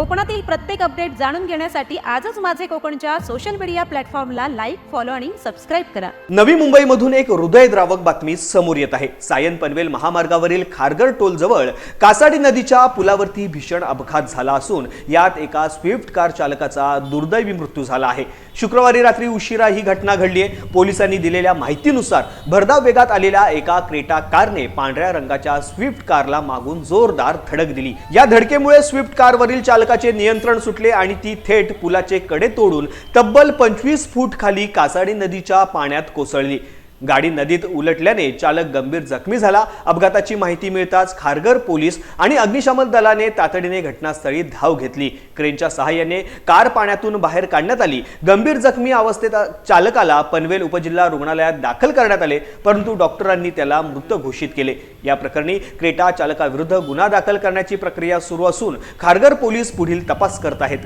कोकणातील प्रत्येक अपडेट जाणून घेण्यासाठी आजच माझे कोकणच्या सोशल मीडिया प्लॅटफॉर्मला लाईक फॉलो आणि सबस्क्राईब करा. नवी मुंबईमधून एक हृदयद्रावक बातमी समोर येत आहे. सायन पनवेल महामार्गावरील खारगर टोल जवळ कासाडी नदीच्या पुलावरती भीषण अपघात झाला असून यात एका स्विफ्ट कार चालकाचा दुर्दैवी मृत्यू झाला आहे. शुक्रवारी रात्री उशिरा ही घटना घडली आहे. पोलिसांनी दिलेल्या माहितीनुसार भरधाव वेगात आलेल्या एका क्रेटा कारने पांढऱ्या रंगाच्या स्विफ्ट कारला मागून जोरदार धडक दिली. या धडकेमुळे स्विफ्ट कारवरील चालकाचे नियंत्रण सुटले आणि ती थेट पुलाचे कडे तोडून तब्बल पंचवीस फूट खाली कासाडी नदीच्या पाण्यात कोसळली. गाडी नदीत उलटल्याने चालक गंभीर जखमी झाला. अपघाताची माहिती मिळताच खारघर पोलीस आणि अग्निशमन दलाने तातडीने घटनास्थळी धाव घेतली. क्रेनच्या सहाय्याने कार पाण्यातून बाहेर काढण्यात आली. गंभीर जखमी अवस्थेत चालकाला पनवेल उपजिल्हा रुग्णालयात दाखल करण्यात आले परंतु डॉक्टरांनी त्याला मृत घोषित केले. या प्रकरणी क्रेटा चालकाविरुद्ध गुन्हा दाखल करण्याची प्रक्रिया सुरू असून खारघर पोलीस पुढील तपास करत आहेत.